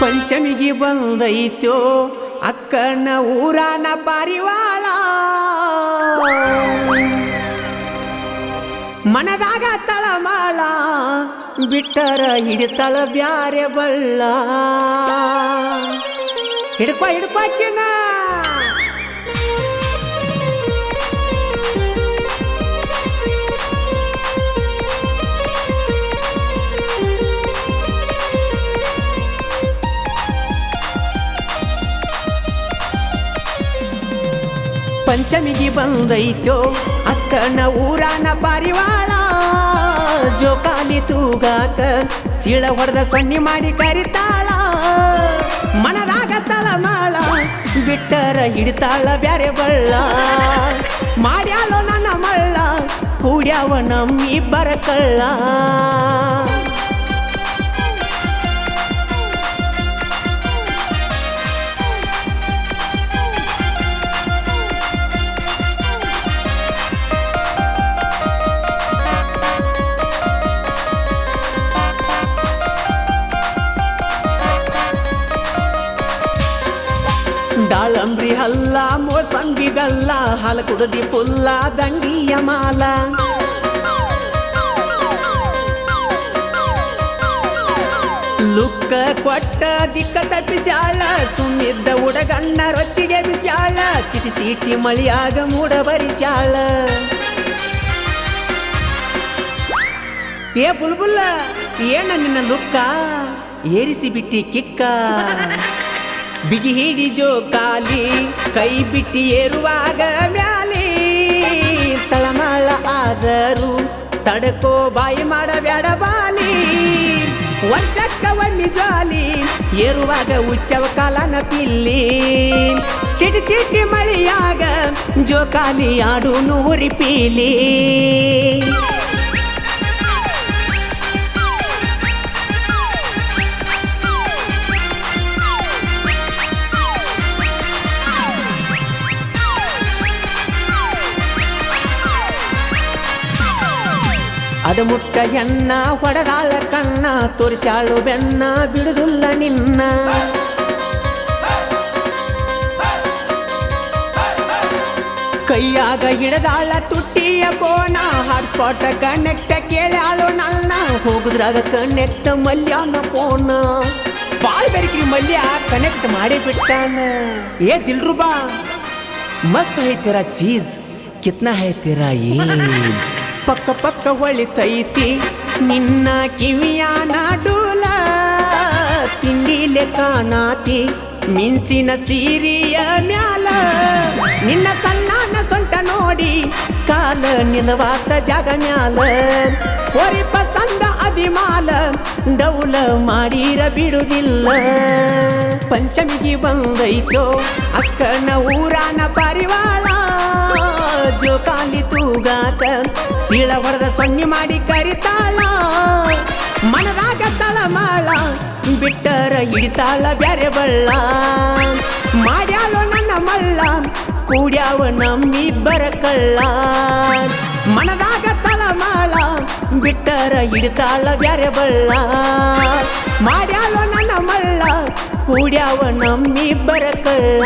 ಪಂಚಮಿಗೆ ಬಂದೈತೋ ಅಕ್ಕನ ಊರನ ಪಾರಿವಾಳ. ಮನದಾಗ ತಳಮಾಳ ಬಿಟ್ಟರ ಹಿಡಿತಳ ಬ್ಯಾರೆ ಬಳ್ಳ ಹಿಡ್ಪ ಹಿಡ್ಪಾಕಿನ ಪಂಚಮಿಗೆ ಬಂದೈತೋ? ಅಕ್ಕನ ಊರಾನ ಪಾರಿವಾಳ. ಜೋಕಾಲಿ ತೂಗಾಕ ಸೀಳ ಹೊಡೆದ ಸೊನ್ನಿ ಮಾಡಿ ಕರಿತಾಳ. ಮನದಾಗ ತಳಮಾಳ, ಬಿಟ್ಟರ ಹಿಡಿತಾಳ ಬ್ಯಾರೆ ಬಳ್ಳ. ಮಾಡ್ಯಾಳೋ ನನ್ನ ಮಳ್ಳ, ಕೂಡ್ಯಾವ ನಮ್ಮಿಬ್ಬರ ಕಳ್ಳ. ದಾಳಂಬ್ರಿ ಹಲ್ಲ ಮೋಸಂಬಿಗಲ್ಲ ಹಾಲು ಕುಡದಿ ಪುಲ್ಲ, ದಂಡಿಯ ಮಾಲ. ಲುಕ್ಕ ಕೊಟ್ಟ ದಿಕ್ಕ ತಪ್ಪಿಸ್ಯಾಳ, ಸುಮ್ಮಿದ್ದ ಉಡಗಣ್ಣ ರೊಚ್ಚಿಗೆ ಬಿಸ್ಯಾಳ, ಚಿಟಿ ಚೀಟಿ ಮಳಿಯಾಗ ಮೂಡ ಬರಿಸ್ಯಾಳ. ಏ ಬುಲ್ಬುಲ್ಲ, ಏನ ನಿನ್ನ ಲುಕ್ಕ? ಏರಿಸಿ ಬಿಟ್ಟಿ ಕಿಕ್ಕ? ಬಿಗಿ ಹಿಡಿ ಜೋಕಾಲಿ, ಕೈ ಬಿಟ್ಟಿ ಏರುವಾಗ ಮ್ಯಾಲಿ. ತಳಮಳ ಆದರೂ ತಡಕೋ ಬಾಯಿ ಮಾಡಬೇಡ ಬಾಲಿ. ವರ್ಷಕ್ಕ ಒಮ್ಮೆ ಜಾಲಿ ಏರುವಾಗ ಉಚ್ಚವ ಕಾಲನ ಪಿಲ್ಲಿ. ಚಿಟಿ ಚಿಟಿ ಮಳೆಯಾಗ ಜೋಕಾಲಿ ಆಡು ನೂರಿ ಪೀಲಿ ಅದು ಮುಟ್ಟ ಎನ್ನ, ಹೊಡೆದಾಳ ಕಣ್ಣ ತೋರಿಸಾಳು ಬೆನ್ನ, ಬಿಡುದಿಲ್ಲ ನಿನ್ನ. ಕೈಯಾಗ ಹಿಡದಾಳ ತುಟ್ಟಿಯ ಬೋಣ ಹಾಟ್ಸ್ಪಾಟ ಕನೆಕ್ಟ ಕೇಳ್ಯಾಳು ನನ್ನ ಹೋಗುದ್ರಾಗ ಕನೆಕ್ಟ್ ಮಲ್ಯಾನ ಪೋಣ. ಬಾಳ್ ಬೆರಿಕಿ ಮಲ್ಯ ಕನೆಕ್ಟ್ ಮಾಡಿ ಬಿಟ್ಟಾನ. ಏ ದಿಲ್ರುಬಾ, ಮಸ್ತ್ ಹೈ ಚೀಸ್ ಕಿತ್ನಾ ಹೈತೀರಾ ಏಜ್ ಪಕ್ಕ ಪಕ್ಕ ಹೊಳಿತೈತಿ. ನಿನ್ನ ಕಿವಿಯ ನಾಡೂಲ ತಿಂಡಿಲೆ ಕಾಣಾತಿ. ಮಿಂಚಿನ ಸೀರಿಯ ಮ್ಯಾಲ ನಿನ್ನ ಸಣ್ಣನ ಸೊಂಟ ನೋಡಿ. ಕಾಲ ನಿಲವಾತ ಜಾಗ ಮ್ಯಾಲ ಹೊರಿ ಪಸಂದ ಅಭಿಮಾಲ ಡೌಲ ಮಾಡಿರ ಬಿಡುದಿಲ್ಲ. ಪಂಚಮಿಗೆ ಬಂದೈತೋ ಅಕ್ಕನ ಊರಾನ ಪರಿವಾಳ ಜೋಕಾಲಿ ತೂಗಾಕ ಸೀಳ ಹೊಡೆದ ಸೊನ್ನೆ ಮಾಡಿ ಕರಿತಾಳ. ಮನದಾಗ ತಳಮಾಳ, ಬಿಟ್ಟರ ಹಿಡಿತಾಳ ಬ್ಯಾರೆ ಬಳ್ಳ. ಮಾಡ್ಯಾಳೋ ನನ್ನ ಮಳ್ಳ, ಕೂಡ್ಯಾವ ನಮ್ಮಿಬ್ಬರ ಕಳ್ಳ. ಮನದಾಗ ತಳಮಾಳ, ಬಿಟ್ಟರ ಹಿಡಿತಾಳ ಬ್ಯಾರೆ ಬಳ್ಳ. ಮಾಡ್ಯಾಳೋ ನನ್ನ ಮಳ್ಳ, ಕೂಡ್ಯಾವ ನಮ್ಮಿಬ್ಬರ ಕಳ್ಳ.